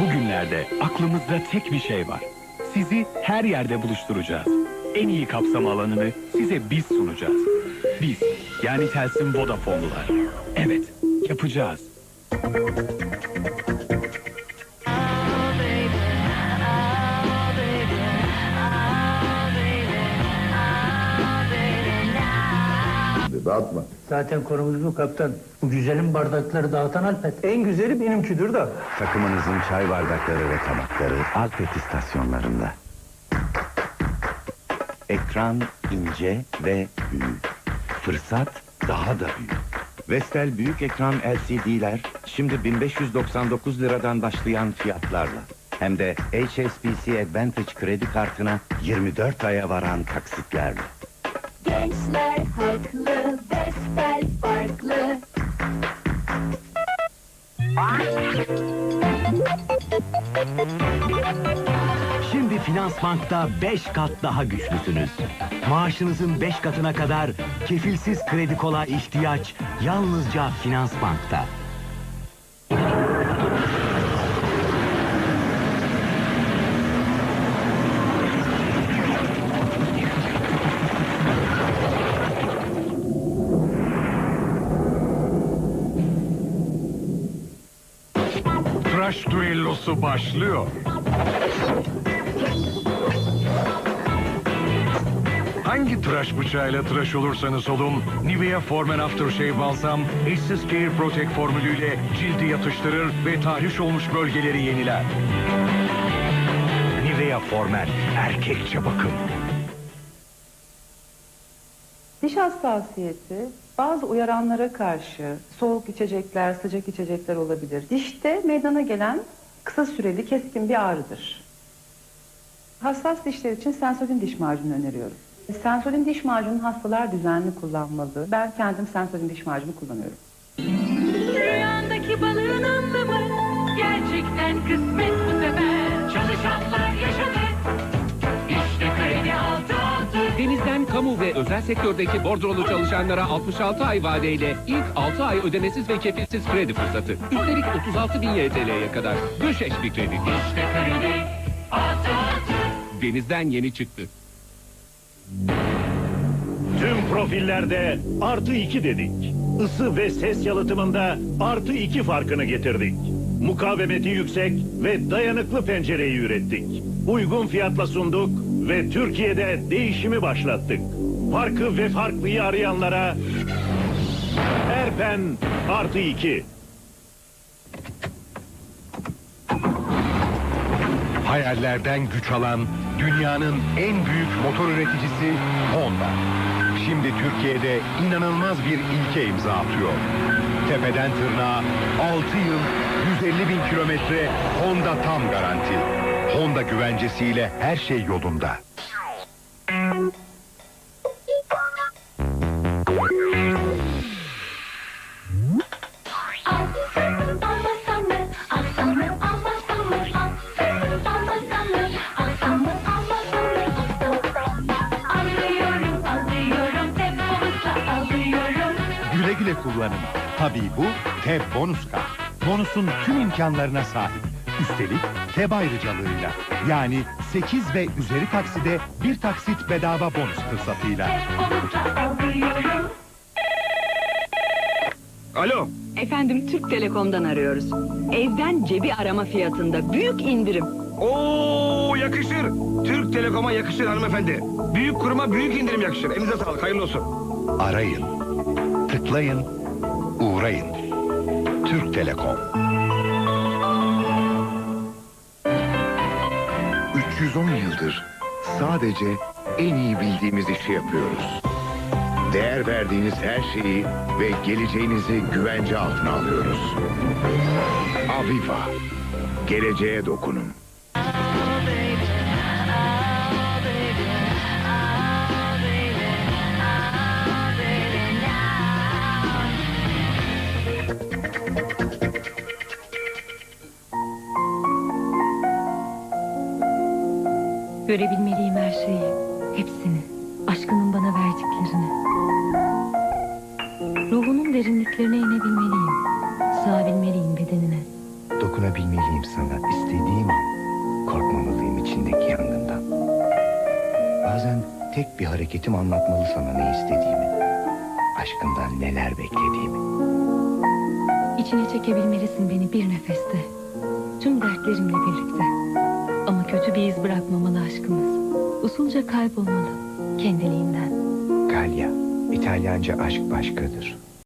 Bugünlerde aklımızda tek bir şey var. Sizi her yerde buluşturacağız. En iyi kapsam alanını size biz sunacağız. Biz, yani Telsim Vodafone'lular. Evet, yapacağız. Dağıtma. Zaten konumuz bu kaptan. Bu güzelim bardakları dağıtan Alpet. En güzeli benimkidir da. Takımınızın çay bardakları ve tabakları Alpet istasyonlarında. Ekran ince ve büyük. Fırsat daha da büyük. Vestel büyük ekran LCD'ler şimdi 1599 liradan başlayan fiyatlarla. Hem de HSBC Advantage kredi kartına 24 aya varan taksitlerle. Gençler haklı, besbel farklı. Finansbank'ta 5 kat daha güçlüsünüz. Maaşınızın 5 katına kadar kefilsiz kredi kola ihtiyaç yalnızca Finansbank'ta. Tıraş düellosu başlıyor. Hangi tıraş bıçağıyla tıraş olursanız olun, Nivea Formen Aftershave Balsam, eşsiz Care Protect formülüyle cildi yatıştırır ve tahriş olmuş bölgeleri yeniler. Nivea Formen, erkekçe bakım. Diş hassasiyeti bazı uyaranlara karşı soğuk içecekler, sıcak içecekler olabilir. Dişte meydana gelen kısa süreli keskin bir ağrıdır. Hassas dişler için Sensodyne diş macunu öneriyorum. Sensodyne diş macunu hastalar düzenli kullanmalı. Ben kendim Sensodyne diş macunu kullanıyorum. Rüyandaki balığın anlamı gerçekten kısmet bu sefer. Çalışanlar yaşadı. İşte kredi altı altı. Denizden kamu ve özel sektördeki bordrolu çalışanlara 66 ay vadeyle ilk 6 ay ödemesiz ve kefilsiz kredi fırsatı. Üstelik 36 bin YTL'ye kadar. Göşeş bir kredi. İşte kredi altı altı. Denizden yeni çıktı. Tüm profillerde artı iki dedik. Isı ve ses yalıtımında artı iki farkını getirdik. Mukavemeti yüksek ve dayanıklı pencereyi ürettik. Uygun fiyatla sunduk ve Türkiye'de değişimi başlattık. Farkı ve farklıyı arayanlara Erpen artı iki. Hayallerden güç alan dünyanın en büyük motor üreticisi Honda. Şimdi Türkiye'de inanılmaz bir ilke imza atıyor. Tepeden tırnağa 6 yıl 150 bin kilometre Honda tam garanti. Honda güvencesiyle her şey yolunda. Güle kullanın. Tabii bu TEB bonus kart. Bonusun tüm imkanlarına sahip. Üstelik TEB ayrıcalığıyla. Yani 8 ve üzeri takside bir taksit bedava bonus fırsatıyla. Alo, Efendim Türk Telekom'dan arıyoruz. Evden cebi arama fiyatında büyük indirim. Oo yakışır. Türk Telekom'a yakışır hanımefendi. Büyük kuruma büyük indirim yakışır. Elinize sağlık. Hayırlı olsun. Arayın, tıklayın, uğrayın. Türk Telekom. 310 yıldır sadece en iyi bildiğimiz işi yapıyoruz. Değer verdiğiniz her şeyi ve geleceğinizi güvence altına alıyoruz. Aviva. Geleceğe dokunun. Görebilmeliyim her şeyi. Hepsini. Aşkının bana verdiklerini. Ruhunun derinliklerine inebilmeliyim. Sığabilmeliyim bedenine. Dokunabilmeliyim sana istediğim an. Korkmamalıyım içindeki yangından. Bazen tek bir hareketim anlatmalı sana ne istediğimi. Aşkından neler beklediğimi. İçine çekebilmelisin beni bir nefeste. Tüm dertlerimle birlikte. Ama kötü bir iz bırakmamalı aşkımız. Usulca kaybolmalı. Kendiliğinden. Galya, İtalyanca aşk başkadır.